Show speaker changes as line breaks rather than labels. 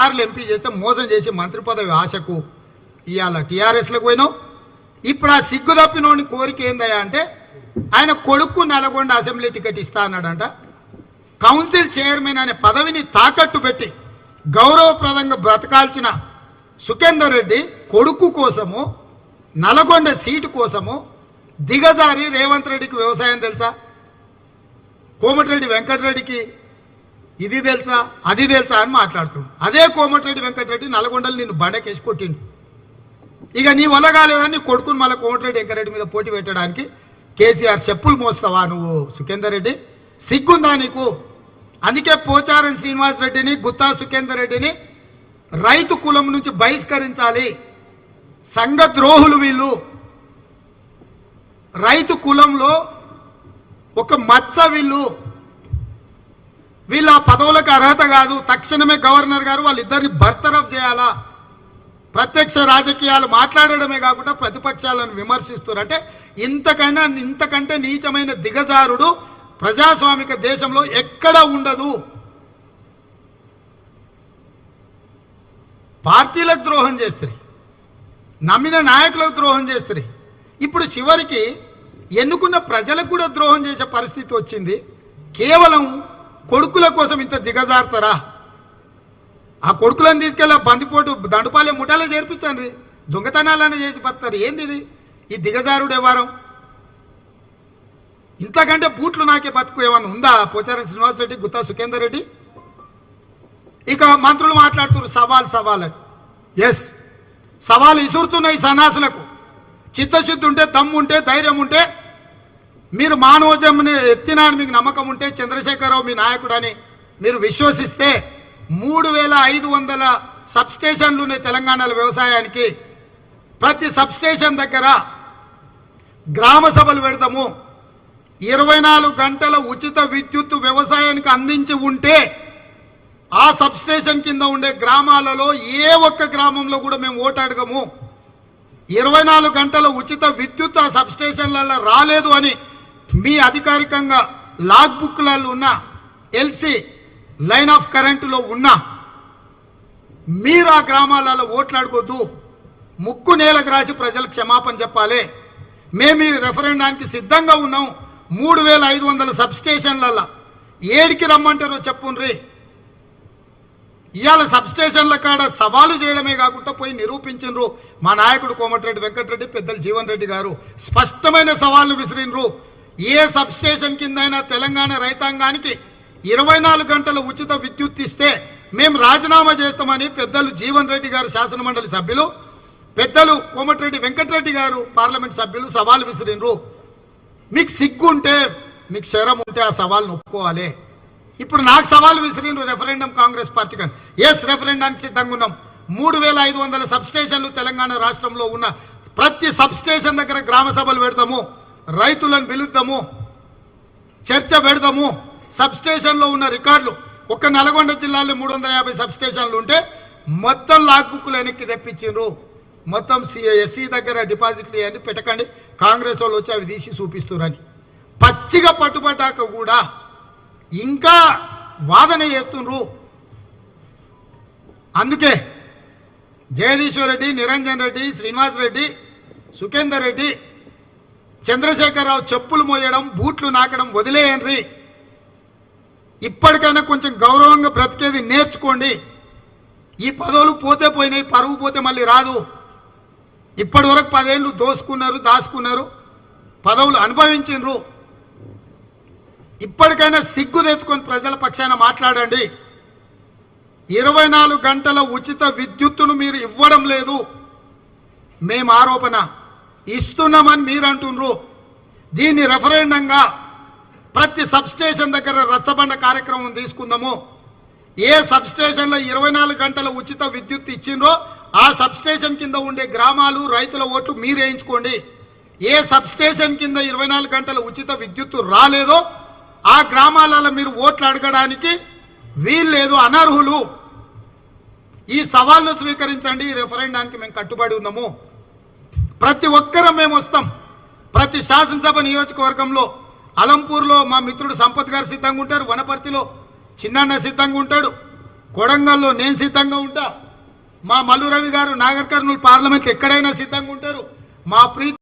సార్లు ఎంపీ చేస్తే మోసం చేసి మంత్రి పదవి ఆశకు ఇవాళ టీఆర్ఎస్లకు పోయినావు. ఇప్పుడు ఆ సిగ్గు తప్పినోని కోరిక ఏందయ్యా అంటే ఆయన కొడుకు నల్గొండ అసెంబ్లీ టికెట్ ఇస్తా అన్నాడంట. కౌన్సిల్ చైర్మన్ అనే పదవిని తాకట్టు పెట్టి గౌరవప్రదంగా బ్రతకాల్సిన సుఖేందర్ రెడ్డి కొడుకు కోసము నల్గొండ సీటు కోసము దిగజారి రేవంత్ రెడ్డికి వ్యవసాయం తెలుసా? కోమటిరెడ్డి వెంకటరెడ్డికి ఇది తెలుసా? అది తెలుసా అని మాట్లాడుతుండు. అదే కోమటిరెడ్డి వెంకటరెడ్డి నల్గొండలు నిన్ను బండకేసి కొట్టిండు. ఇక నీ వల్ల కాలేదని నీ కొడుకుని మళ్ళీ కోమటిరెడ్డి వెంకటరెడ్డి మీద పోటీ పెట్టడానికి కేసీఆర్ చెప్పులు మోస్తావా నువ్వు సుఖేందర్ రెడ్డి సిగ్గుందా నీకు? అందుకే పోచారం శ్రీనివాస్ రెడ్డిని గుత్తా సుఖేందర్ రెడ్డిని రైతు కులం నుంచి బహిష్కరించాలి. సంఘ ద్రోహులు వీళ్ళు. రైతు కులంలో ఒక మచ్చ వీళ్ళు. వీళ్ళ ఆ పదవులకు అర్హత కాదు. తక్షణమే గవర్నర్ గారు వాళ్ళిద్దరిని బర్తరఫ్ చేయాలా? ప్రత్యక్ష రాజకీయాలు మాట్లాడడమే కాకుండా ప్రతిపక్షాలను విమర్శిస్తున్నారు. అంటే ఇంతకైనా ఇంతకంటే నీచమైన దిగజారుడు ప్రజాస్వామిక దేశంలో ఎక్కడ ఉండదు. పార్టీలకు ద్రోహం చేస్తారు నమ్మిన నాయకులకు ద్రోహం చేస్తారు ఇప్పుడు చివరికి ఎన్నుకున్న ప్రజలకు కూడా ద్రోహం చేసే పరిస్థితి వచ్చింది. కేవలం కొడుకుల కోసం ఇంత దిగజారుతారా? ఆ కొడుకులను తీసుకెళ్ళి ఆ బందిపోటు దండుపాలెం ముఠాలే చేర్పించండి. దొంగతనాలనే చేసి పడతారు ఏంది ఇది ఈ దిగజారుడు వ్యవహారం ఇంతకంటే బూట్లు నాకే బతుకు ఏమన్నా ఉందా? పోచారం శ్రీనివాస్ రెడ్డి గుత్తా సుఖేందర్ రెడ్డి ఇక మంత్రులు మాట్లాడుతున్నారు సవాల్ సవాల్ అని. ఎస్ సవాల్ ఇసురుతున్నాయి సన్నాసులకు. చిత్తశుద్ధి ఉంటే దమ్ము ఉంటే ధైర్యం ఉంటే మీరు మానవజంని ఎత్తినా మీకు నమ్మకం ఉంటే చంద్రశేఖరరావు మీ నాయకుడని మీరు విశ్వసిస్తే మూడు వేల ఐదు వందల సబ్స్టేషన్లు ఉన్నాయి తెలంగాణలో వ్యవసాయానికి. ప్రతి సబ్స్టేషన్ దగ్గర గ్రామ సభలు పెడతాము ఇరవై నాలుగు గంటల ఉచిత విద్యుత్ వ్యవసాయానికి అందించి ఉంటే ఆ సబ్స్టేషన్ కింద ఉండే గ్రామాలలో ఏ ఒక్క గ్రామంలో కూడా మేము ఓటు అడగము. ఇరవై నాలుగు గంటల ఉచిత విద్యుత్ ఆ సబ్స్టేషన్లలో రాలేదు అని మీ అధికారికంగా లాగ్ బుక్లలో ఉన్న ఎల్సి లైన్ ఆఫ్ కరెంటులో ఉన్న మీరు ఆ గ్రామాలలో ఓట్లాడుకోద్దు ముక్కు నేలకు రాసి ప్రజలకు క్షమాపణ చెప్పాలి. మేము ఈ రెఫరెండానికి సిద్ధంగా ఉన్నాం. మూడు వేల ఐదు వందల సబ్స్టేషన్లలో ఏడికి రమ్మంటారో చెప్పుండ్రి. ఇవాళ సబ్స్టేషన్ల కాడ సవాలు చేయడమే కాకుండా పోయి నిరూపించిండ్రు మా నాయకుడు కోమటిరెడ్డి వెంకటరెడ్డి పెద్దలు జీవన్ రెడ్డి గారు. స్పష్టమైన సవాళ్ళు విసిరినరు ఏ సబ్స్టేషన్ కిందైనా తెలంగాణ రైతాంగానికి ఇరవై నాలుగు గంటల ఉచిత విద్యుత్ ఇస్తే మేము రాజీనామా చేస్తామని పెద్దలు జీవన్ రెడ్డి గారు శాసనమండలి సభ్యులు పెద్దలు కోమటిరెడ్డి వెంకటరెడ్డి గారు పార్లమెంట్ సభ్యులు సవాల్ విసిరిండ్రు మీకు సిగ్గు ఉంటే మీకు శరం ఉంటే ఆ సవాల్ను ఒప్పుకోవాలి ఇప్పుడు నాకు సవాల్ విసిరిండ్రు రెఫరెండం కాంగ్రెస్ పార్టీ కానీ. ఎస్ రెఫరెండానికి సిద్ధంగా ఉన్నాం. మూడు వేల ఐదు వందల సబ్స్టేషన్లు తెలంగాణ రాష్ట్రంలో ఉన్న ప్రతి సబ్స్టేషన్ దగ్గర గ్రామ సభలు పెడతాము. రైతులను పిలుద్దాము చర్చ పెడదాము. సబ్స్టేషన్లో ఉన్న రికార్డులు ఒక్క నల్గొండ జిల్లాలో మూడు వందల యాభై సబ్స్టేషన్లు ఉంటే మొత్తం లాగ్ బుక్లు వెనక్కి తెప్పించిండ్రు. మొత్తం ఎస్సీ దగ్గర డిపాజిట్లు ఇవన్నీ పెట్టకండి. కాంగ్రెస్ వాళ్ళు వచ్చి అవి తీసి చూపిస్తురని పచ్చిగా పట్టుబడ్డాక కూడా ఇంకా వాదన చేస్తుండ్రు. అందుకే జగదీశ్వర్ రెడ్డి నిరంజన్ రెడ్డి శ్రీనివాస్ రెడ్డి సుఖేందర్ రెడ్డి చంద్రశేఖరరావు చెప్పులు మోయడం బూట్లు నాకడం వదిలేయండి. ఇప్పటికైనా కొంచెం గౌరవంగా బ్రతికేది నేర్చుకోండి. ఈ పదవులు పోతే పోయినాయి పరువు పోతే మళ్ళీ రాదు. ఇప్పటి వరకు పదేళ్ళు దోసుకున్నారు దాచుకున్నారు పదవులు అనుభవించిండ్రు. ఇప్పటికైనా సిగ్గు తెచ్చుకొని ప్రజల పక్షాన మాట్లాడండి. ఇరవై నాలుగు గంటల ఉచిత విద్యుత్తును మీరు ఇవ్వడం లేదు. మేము ఆరోపణ. ఇస్తున్నామని మీరు అంటుండ్రు దీన్ని రెఫరెండంగా ప్రతి సబ్స్టేషన్ దగ్గర రచ్చబండ కార్యక్రమం తీసుకుందాము. ఏ సబ్స్టేషన్లో ఇరవై నాలుగు గంటల ఉచిత విద్యుత్ ఇచ్చిండ్రో ఆ సబ్స్టేషన్ కింద ఉండే గ్రామాలు రైతుల ఓట్లు మీరు వేయించుకోండి ఏ సబ్స్టేషన్ కింద ఇరవై నాలుగు గంటల ఉచిత విద్యుత్ రాలేదో ఆ గ్రామాలలో మీరు ఓట్లు అడగడానికి వీల్లేదు అనర్హులు. ఈ సవాల్ను స్వీకరించండి ఈ రెఫరెండానికి మేము కట్టుబడి ఉన్నాము. ప్రతి ఒక్కరం మేము వస్తాం. ప్రతి శాసనసభ నియోజకవర్గంలో అలంపూర్లో మా మిత్రుడు సంపత్ గారు సిద్ధంగా ఉంటారు వనపర్తిలో చిన్నన్న సిద్ధంగా ఉంటాడు కొడంగల్లో నేను సిద్ధంగా ఉంటా మా మల్లు రవి గారు నాగర్ కర్నూలు పార్లమెంట్ ఎక్కడైనా సిద్ధంగా ఉంటారు మా ప్రీతి